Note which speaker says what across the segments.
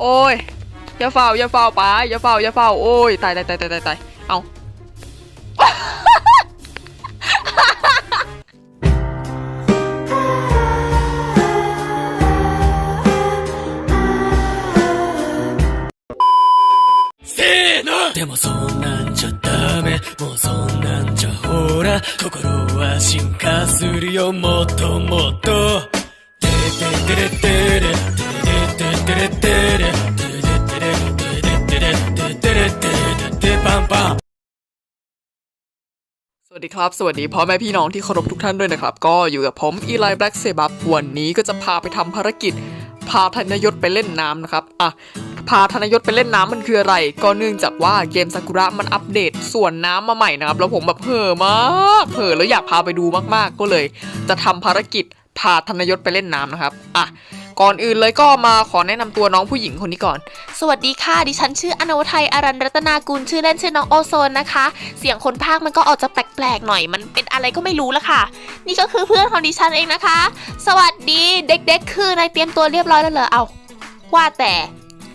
Speaker 1: โอ้ย อย่าเฝ้าอย่าเฝ้าไปอย่าเฝ้าอย่าเฝ้าโอ้ยตายตายตายตายตายตายเอา
Speaker 2: せーのでもそんなんじゃダメもうそんなんじゃほら心は進化するよもっともっとテレテレテレテ
Speaker 1: สวัสดีครับ สวัสดีพ่อแม่พี่น้องที่เคารพทุกท่านด้วยนะครับ ก็อยู่กับผมอีไลแบล็กเซบับวันนี้ก็จะพาไปทำภารกิจ พาธนยศไปเล่นน้ำนะครับอะพาธนยศไปเล่นน้ำมันคืออะไร ก็เนื่องจากว่าเกมซากุระมันอัปเดตส่วนน้ำมาใหม่นะครับ แล้วผมแบบเห่อมากเห่อแล้วอยากพาไปดูมากๆ ก็เลย จะทำภารกิจพาธนยศไปเล่นน้ำนะครับอะ ก่อนอื่นเลยก็มาขอแนะนำตัวน้องผู้หญิงคนนี้ก่อน
Speaker 3: สวัสดีค่ะ ดิฉันชื่ออนวไทยอารันรัตนากุลชื่อเล่นชื่อน้องโอโซนนะคะ เสียงคนพากย์มันก็ออกจะแปลกๆหน่อย มันเป็นอะไรก็ไม่รู้ละค่ะ นี่ก็คือเพื่อนของดิฉันเองนะคะ สวัสดีเด็กๆ คือนายเตรียมตัวเรียบร้อยแล้วเหรอเอาว่าแต่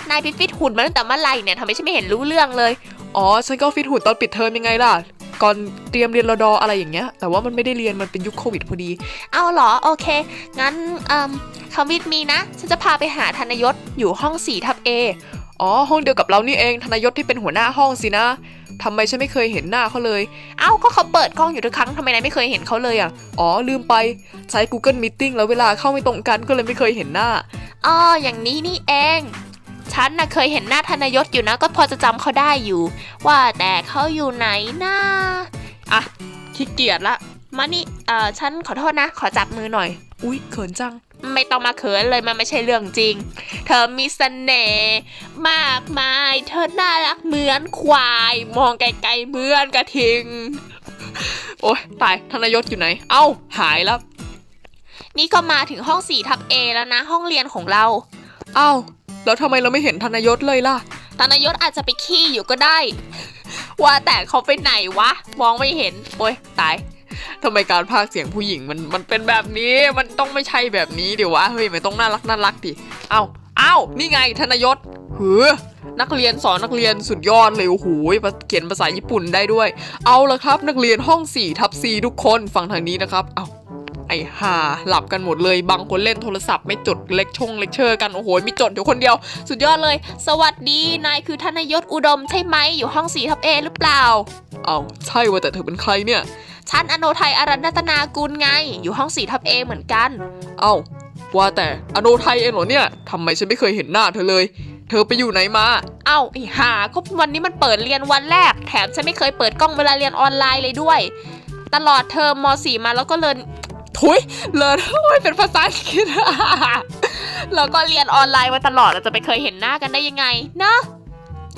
Speaker 3: นายไปฟิตหุ่นมาตั้งแต่เมื่อไหร่เนี่ยทำไมฉันไม่เห็นรู้เรื่องเลย
Speaker 1: อ๋อ ฉันก็ฟิตหุ่นตอนปิดเทอมยังไงล่ะ ก่อนเตรียมเรียนรอดออะไรอย่างเงี้ย แต่ว่ามันไม่ได้เรียนมันเป็นยุคโควิดพอดี
Speaker 3: เอาเหรอ โอเค งั้นเอ่มคอมวิดมีนะ ฉันจะพาไปหาธนยศอยู่ห้อง4ทับ A
Speaker 1: อ๋อ ห้องเดียวกับเรานี่เองธนยศที่เป็นหัวหน้าห้องสินะทำไมฉันไม่เคยเห็นหน้าเขาเลย
Speaker 3: เอ้า ก็เขาเปิดกล้องอยู่ทุกครั้งทำไมนายไม่เคยเห็นเขาเลยอะ
Speaker 1: อ๋อ ลืมไป ใช้ Google Meeting แล้วเวลาเข้าไม่ตรงกันก็เลยไม่เคยเห็นหน้า
Speaker 3: อ๋อ อย่างนี้นี่เอง ฉันน่ะเคยเห็นหน้าธนยศอยู่นะก็พอจะจำเขาได้อยู่ ว่าแต่เขาอยู่ไหนนะอะขี้เกียจละ มานี่เอ่อฉันขอโทษนะ ขอจับมือหน่อย
Speaker 1: อุ๊ยเขินจัง
Speaker 3: ไม่ต้องมาเขินเลยมันไม่ใช่เรื่องจริง เธอมีเสน่ห์มากมาย เธอน่ารักเหมือนควาย มองไกลๆเหมือนกระทิง
Speaker 1: โอ๊ยตายธนยศอยู่ไหน เอ้า หายแล้ว
Speaker 3: นี่ก็มาถึงห้อง4ทับ A แล้วนะ ห้องเรียนของเรา
Speaker 1: เอ้า แล้วทำไมเราไม่เห็นธนยศเลยล่ะ
Speaker 3: ธนยศอาจจะไปขี้อยู่ก็ได้ ว่าแต่เขาไปไหนวะ มองไม่เห็น โอ๊ยตาย
Speaker 1: ทำไมการพากย์เสียงผู้หญิงมันมันเป็นแบบนี้ มันต้องไม่ใช่แบบนี้เดี๋ยววะ เฮ้ย มันต้องน่ารักน่ารักดิ เอ้าเอ้า นี่ไงธนยศหือนักเรียนสอนนักเรียนสุดยอดเลยโอ้โหเขียนภาษาญี่ปุ่นได้ด้วย เอาละครับ นักเรียนห้อง4ทับ4ทุกคนฟังทางนี้นะครับ เอ้า ไอ้ห่าหลับกันหมดเลย บางคนเล่นโทรศัพท์ไม่จดเลคชงเลคเชอร์กันโอ้โหมีจดอยู่คนเดียว
Speaker 3: สุดยอดเลย สวัสดีนายคือธนยศอุดมใช่ไหมอยู่ห้อง4ทับ A หรือเปล่า
Speaker 1: เอ้าใช่ว่าแต่เธอเป็นใครเนี่ย
Speaker 3: ฉันอโนไทยอารันรัตนากุลไง อยู่ห้อง4ทับ A เหมือนกัน
Speaker 1: เอ้าว่าแต่อโนไทยเองเหรอเนี่ยทำไมฉันไม่เคยเห็นหน้าเธอเลย เธอไปอยู่ไหนมา
Speaker 3: เอ้าไอ้ห่าก็วันนี้มันเปิดเรียนวันแรก แถมฉันไม่เคยเปิดกล้องเวลาเรียนออนไลน์เลยด้วย ตลอดเทอมม .4 มาแล้วก็เรียน
Speaker 1: ทุยเลิศโอ้ยเป็นภาษาอังกฤษ
Speaker 3: แล้วก็เรียนออนไลน์มาตลอดเราจะไปเคยเห็นหน้ากันได้ยังไงเนาะ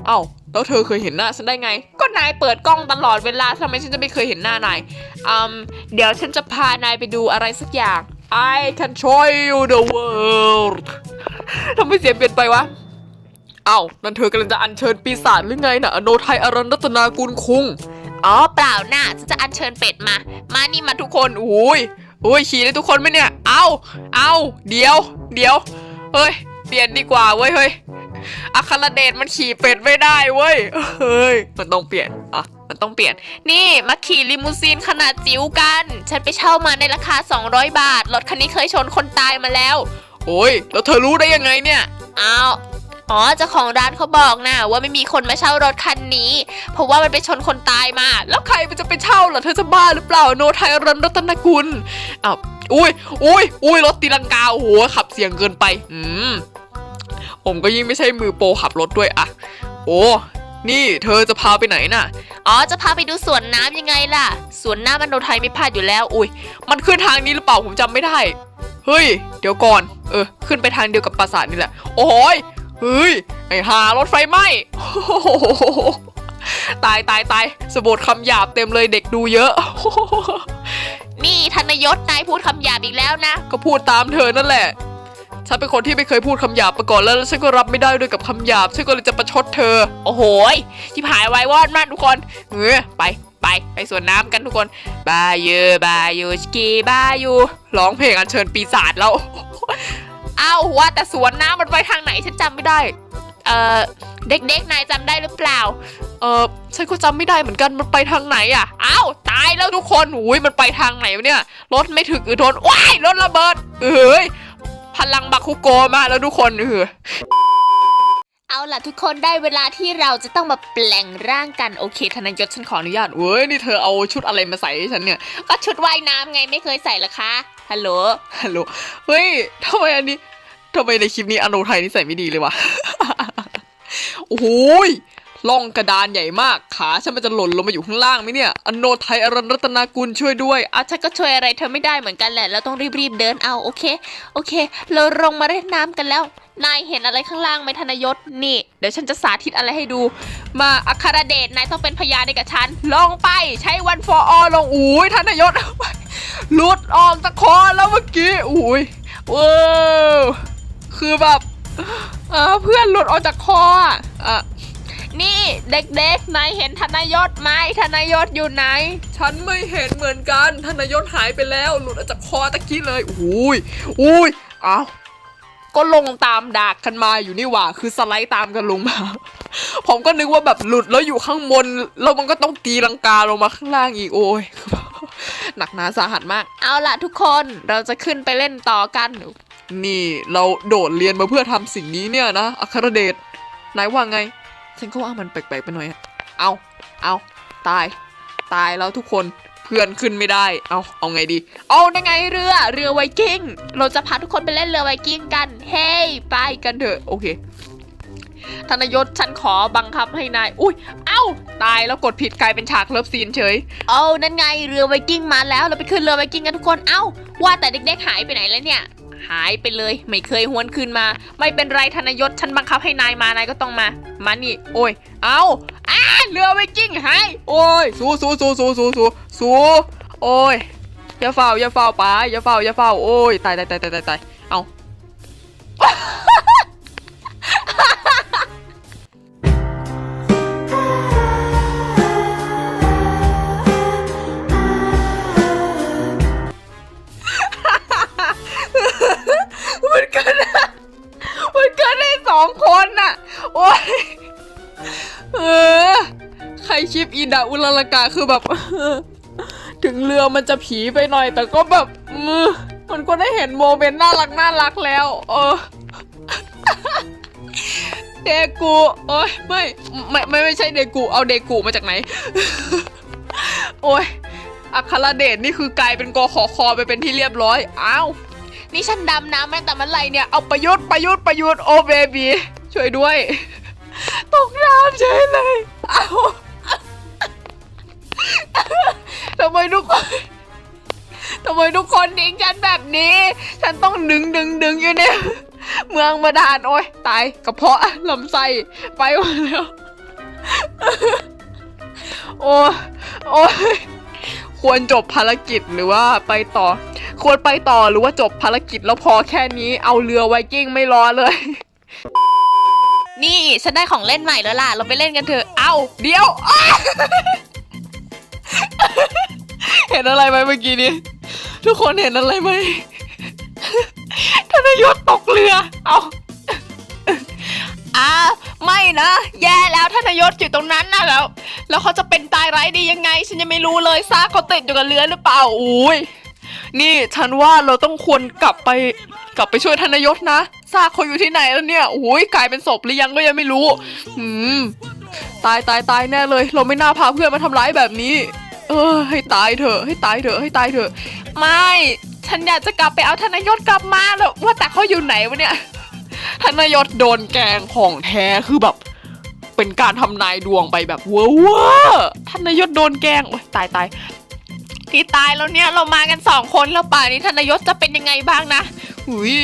Speaker 1: เอ้าแล้วเธอเคยเห็นหน้าฉันได้ไง
Speaker 3: ก็นายเปิดกล้องตลอดเวลาทำไมฉันจะไม่เคยเห็นหน้านายอืมเดี๋ยวฉันจะพานายไปดูอะไรสักอย่าง
Speaker 1: I can show you the world ทำไมเสียงเปลี่ยนไปวะเอ้านั่นเธอกำลังจะอัญเชิญปีศาจหรือไงน่ะอโนไทยอรันรัตนากุลคุง
Speaker 3: อ๋อเปล่าน่ะฉันจะอัญเชิญเป็ดมา มานี่มาทุกคน
Speaker 1: อุ้ย อุ้ยขี่ได้ทุกคนไหมเนี่ย เอาเอาเดี๋ยว เดี๋ยว เฮ้ย เปลี่ยนดีกว่าเว้ย เฮ้ยอัครเดชมันขี่เป็ดไม่ได้เว้ย เฮ้ย มันต้องเปลี่ยน อะ มันต้องเปลี่ยน
Speaker 3: นี่ มาขี่ลิมูซีนขนาดจิ๋วกัน ฉันไปเช่ามาในราคา 200 บาท รถคันนี้เคยชนคนตายมาแล้ว
Speaker 1: โอ้ย แล้วเธอรู้ได้ยังไงเนี่ย
Speaker 3: อ้าว อ๋อเจ้าของร้านเขาบอกนะว่าไม่มีคนมาเช่ารถคันนี้ เพราะว่ามันไปชนคนตายมา
Speaker 1: แล้วใครมันจะไปเช่าล่ะเธอจะบ้าหรือเปล่าโนไทยรันรัตนกุลอ้าวอุ้ยอุ้ยอุ้ยรถตีลังกาโอ้โหขับเสียงเกินไป อืมผมก็ยิ่งไม่ใช่มือโปรขับรถด้วยอะโอ้นี่เธอจะพาไปไหนน่ะ
Speaker 3: อ๋อ จะพาไปดูสวนน้ำยังไงล่ะ สวนน้ำมันโนไทยไม่พลาดอยู่แล้ว
Speaker 1: อุ้ย มันขึ้นทางนี้หรือเปล่าผมจำไม่ได้ เฮ้ย เดี๋ยวก่อน เออ ขึ้นไปทางเดียวกับปราสาทนี่แหละ โอ้ย เฮ้ย ไอ้หารถไฟไหม้ตายตายตายสบดคำหยาบเต็มเลยเด็กดูเยอะ
Speaker 3: นี่ธนยศนายพูดคำหยาบอีกแล้วนะ
Speaker 1: ก็พูดตามเธอนั่นแหละ ฉันเป็นคนที่ไม่เคยพูดคำหยาบมาก่อนแล้วฉันก็รับไม่ได้ด้วยกับคำหยาบฉันก็เลยจะประชดเธอ
Speaker 3: โอ้โหยที่หายไววอดมากทุกคน
Speaker 1: เออไปไปไปสวนน้ำกันทุกคนบาเยบายูสกีบายูร้องเพลงอัญเชิญปีศาจแล้ว
Speaker 3: อ้าว่าแต่สวนน้ำมันไปทางไหนฉันจำไม่ได้ออเด็กๆนายจำได้หรือเปล่า
Speaker 1: เออฉันก็จำไม่ได้เหมือนกันมันไปทางไหนอะ
Speaker 3: อ้าวตายแล้วทุกคนอุ้ยมันไปทางไหนวะเนี่ยรถไม่ถึกอือทนว้ายรถระเบิด
Speaker 1: เอ้ยพลังบักคุโกมาแล้วทุกคนเออ
Speaker 3: เอาล่ะทุกคนได้เวลาที่เราจะต้องมาแปลงร่างกันโอเคธนยศฉันขออนุญาต
Speaker 1: เว้ยนี่เธอเอาชุดอะไรมาใส่ให้ฉันเนี่ย
Speaker 3: ก็ชุดว่ายน้ำไงไม่เคยใส่หรอคะฮัลโหล
Speaker 1: ฮัลโหลเฮ้ยทำไมอันนี้ทำไมในคลิปนี้อโนไทยนี่ใส่ไม่ดีเลยวะโอ้ย ล่องกระดานใหญ่มาก ขาฉันมันจะหล่นลงมาอยู่ข้างล่างไหมเนี่ยอโนไทยอรันรัตนากุลช่วยด้วย
Speaker 3: อาฉันก็ช่วยอะไรเธอไม่ได้เหมือนกันแหละ เราต้องรีบๆเดินเอาโอเค โอเค เราลงมาเล่นน้ำกันแล้ว นายเห็นอะไรข้างล่างไหมธนยศ นี่ เดี๋ยวฉันจะสาธิตอะไรให้ดู มาอัครเดชนายต้องเป็นพยานในกับฉัน ลงไปใช้วัน for all
Speaker 1: ลงอุ้ยท่านยศหลุดออกจากคอแล้วเมื่อกี้อุ้ยว้าวคือแบบเออเพื่อนหลุดออกจากคออะอะ
Speaker 3: นี่เด็กๆนายเห็นธนยศไหมธนยศอยู่ไหน
Speaker 1: ฉันไม่เห็นเหมือนกันท่านนายศหายไปแล้ว หลุดออกจากคอตะกี้เลยอุ้ยอุ้ยอ้าวก็ลงตามดักกันมาอยู่นี่หว่า คือสไลด์ตามกันลงมา ผมก็นึกว่าแบบหลุดแล้วอยู่ข้างบนแล้วมันก็ต้องตีลังกาลงมาข้างล่างอีกโอ้ยหนักหนาสาหัสมาก
Speaker 3: เอาล่ะทุกคนเราจะขึ้นไปเล่นต่อกัน
Speaker 1: นี่เราโดดเรียนมาเพื่อทำสิ่งนี้เนี่ยนะอัครเดชนายว่าไง ฉันก็ว่ามันแปลกๆไปหน่อยอะเอา เอาตาย ตายแล้วทุกคน เพื่อนขึ้นไม่ได้ เอา เอาไงดี
Speaker 3: เอาได้ไงเรือ เรือไวกิ้ง เราจะพาทุกคนไปเล่นเรือไวกิ้งกัน เฮ้ยไปกันเถอะ
Speaker 1: โอเค ธนยศฉันขอบังคับให้นาย อุ้ย เอ้า ตายแล้วกดผิดกลายเป็นฉากเลิฟซีนเฉย
Speaker 3: เอานั่นไงเรือไวกิ้งมาแล้ว เราไปขึ้นเรือไวกิ้งกันทุกคน เอ้า ว่าแต่เด็กๆหายไปไหนแล้วเนี่ย หายไปเลย ไม่เคยหวนคืนมา ไม่เป็นไรธนยศฉันบังคับให้นายมานายก็ต้องมา มานี่
Speaker 1: โอ้ย เอาอ่าเรือไวกิ้งหายโอ้ย สู้สู้สู้สู้สู้สู้สู้โอ้ยอย่าเฝ้าอย่าเฝ้าป๋าอย่าเฝ้าอย่าเฝ้าโอ้ยตายตายตายตายตายเอา อุลลกาคือแบบ ถึงเรือมันจะผีไปหน่อย แต่ก็แบบมมันก็ได้เห็นโมเมนต์น่ารักน่ารักแล้ว เออเดกูโอ้ยไม่ไม่ไม่ไม่ใช่เดกูเอาเดกูมาจากไหน โอ้ยอัครเดชนี่คือกลายเป็นกอขอคอไปเป็นที่เรียบร้อยอ้าว
Speaker 3: นี่ฉันดำน้ำมาตั้งแต่มื่อไหร่เนี่ย
Speaker 1: เอาประยุทธ์ประยุทธ์ประยุทธ์โอเบบีช่วยด้วย ตกน้ำเฉยเลยเอา ทำไมทุกคนทำไมทุกคนทิ้งฉันแบบนี้ ฉันต้องดึงดึงดึงอยู่เนี่ย เมืองบาดาลโอ้ยตายกระเพาะลำไส้ไปหมดแล้ว โอ้ยโอ้ยควรจบภารกิจหรือว่าไปต่อ ควรไปต่อหรือว่าจบภารกิจแล้วพอแค่นี้เอาเรือไวกิ้งไม่รอเลย
Speaker 3: นี่ฉันได้ของเล่นใหม่แล้วล่ะ เราไปเล่นกันเถอะ
Speaker 1: เอาเดี๋ยว เห็นอะไรไหมเมื่อกี้นี้ ทุกคนเห็นอะไรไหมธนยศตกเรือ เอา
Speaker 3: อ้าไม่นะ แย่แล้วทนายศอยู่ตรงนั้นนะแล้ว แล้วเขาจะเป็นตายร้ายดียังไง ฉันยังไม่รู้เลยซากเขาติดอยู่กับเรือหรือเปล่า
Speaker 1: อุ้ยนี่ฉันว่าเราต้องควรกลับไป กลับไปช่วยธนยศนะซากเขาอยู่ที่ไหนแล้วเนี่ยอุ้ยกลายเป็นศพหรือยังก็ยังไม่รู้อืมตายตายตายแน่เลย เราไม่น่าพาเพื่อนมาทำร้ายแบบนี้ เออให้ตายเถอะให้ตายเถอะให้ตายเถอะ
Speaker 3: ไม่ ฉันอยากจะกลับไปเอาท่านยศกลับมาแล้วว่าแต่เขาอยู่ไหนวะเนี่ย
Speaker 1: ธนยศโดนแกงของแท้คือแบบ เป็นการทำนายดวงไปแบบเวอร์เวธนยศโดนแกงโอ้ยตายตาย
Speaker 3: ที่ตายแล้วเนี่ยเรามากันสองคนแล้วป่านนี้ท่านยศจะเป็นยังไงบ้างนะ
Speaker 1: อุ้ย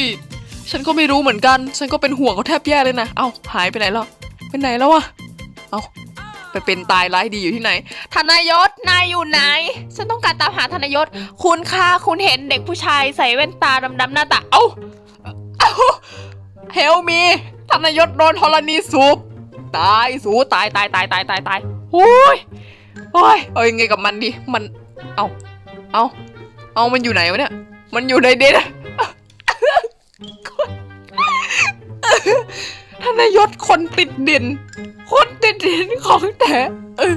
Speaker 1: ฉันก็ไม่รู้เหมือนกัน ฉันก็เป็นห่วงเขาแทบแย่เลยนะ เอ้าหายไปไหนแล้วไปไหนแล้ววะเอ้า ไปเป็นตายร้ายดีอยู่ที่ไหน
Speaker 3: ธนายศนายอยู่ไหน ฉันต้องการตามหาธนายศ คุณค่าคุณเห็นเด็กผู้ชายใส่แว่นตาดำๆหน้าตา เอ้า
Speaker 1: เอ้าเฮลมี ธนยศโดนธรณีสูบ ตายสูตายตายตายตายตายตายโอ้ยโอ้ยเอายังไงกับมันดีมัน เอาเอาเอามันอยู่ไหนวะเนี่ย มันอยู่ในเด็ด ธนยศคนติดดิน คนติดดินของแต่เออ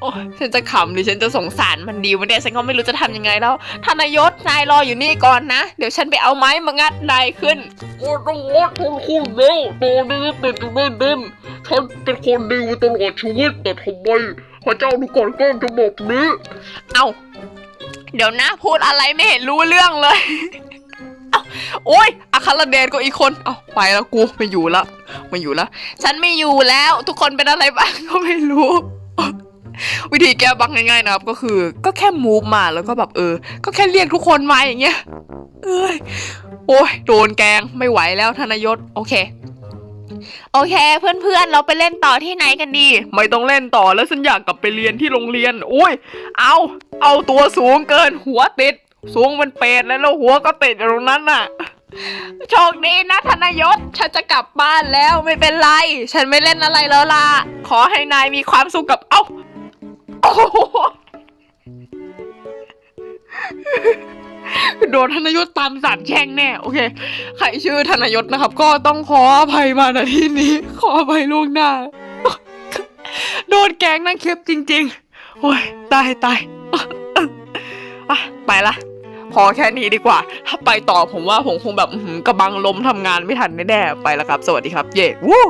Speaker 1: โอ้ยฉันจะขำหรือฉันจะสงสารมันดีวันนี้ฉันก็ไม่รู้จะทำยังไงแล้วธนยศนายรออยู่นี่ก่อนนะ เดี๋ยวฉันไปเอาไม้มางัดนายขึ้น
Speaker 4: โอ้ต้องงดทนคุณแล้วตอนนี้ติดอยู่ในดินฉันเป็นคนดีมาตลอดชีวิตแต่ทำไมพระเจ้าทุกคนแกล้งจะแบบนี้
Speaker 1: เอา เดี๋ยวนะพูดอะไรไม่เห็นรู้เรื่องเลยเอาโอ้ย อาคาราเดนก็อีกคนเอาไปแล้วกูไม่อยู่ละไม่อยู่ละฉันไม่อยู่แล้วทุกคนเป็นอะไรบ้างก็ไม่รู้วิธีแก้บั๊กง่ายๆนะครับก็คือ ก็แค่มูฟมาแล้วก็แบบเออ ก็แค่เรียกทุกคนมาอย่างเงี้ยเอ้ยโอ้ยโดนแกงไม่ไหวแล้วธนยศโอเค โอเค เพื่อนๆ เราไปเล่นต่อที่ไหนกันดี ไม่ต้องเล่นต่อแล้วฉันอยากกลับไปเรียนที่โรงเรียนโอ้ยเอาเอาตัวสูงเกินหัวติด สูงเป็นเป็ดแล้วแล้วหัวก็ติดอยู่ตรงนั้นน่ะ โชคดีนะธนยศ ฉันจะกลับบ้านแล้วไม่เป็นไร ฉันไม่เล่นอะไรแล้วล่ะ ขอให้นายมีความสุขกับ เอ้าโอ้โหโดนธนยศตามสารแช่งแน่ โอเค ใครชื่อธนยศนะครับ ก็ต้องขออภัยมาณที่นี้ ขออภัยล่วงหน้า โดนแกล้งนั่งเคปจริง ๆ โอ้ย ตายตาย อะ ไปละ พอแค่นี้ดีกว่า ถ้าไปต่อผมว่าผมคงแบบกระบังลมทำงานไม่ทันแน่ๆไปแล้วครับ สวัสดีครับ เย่วู้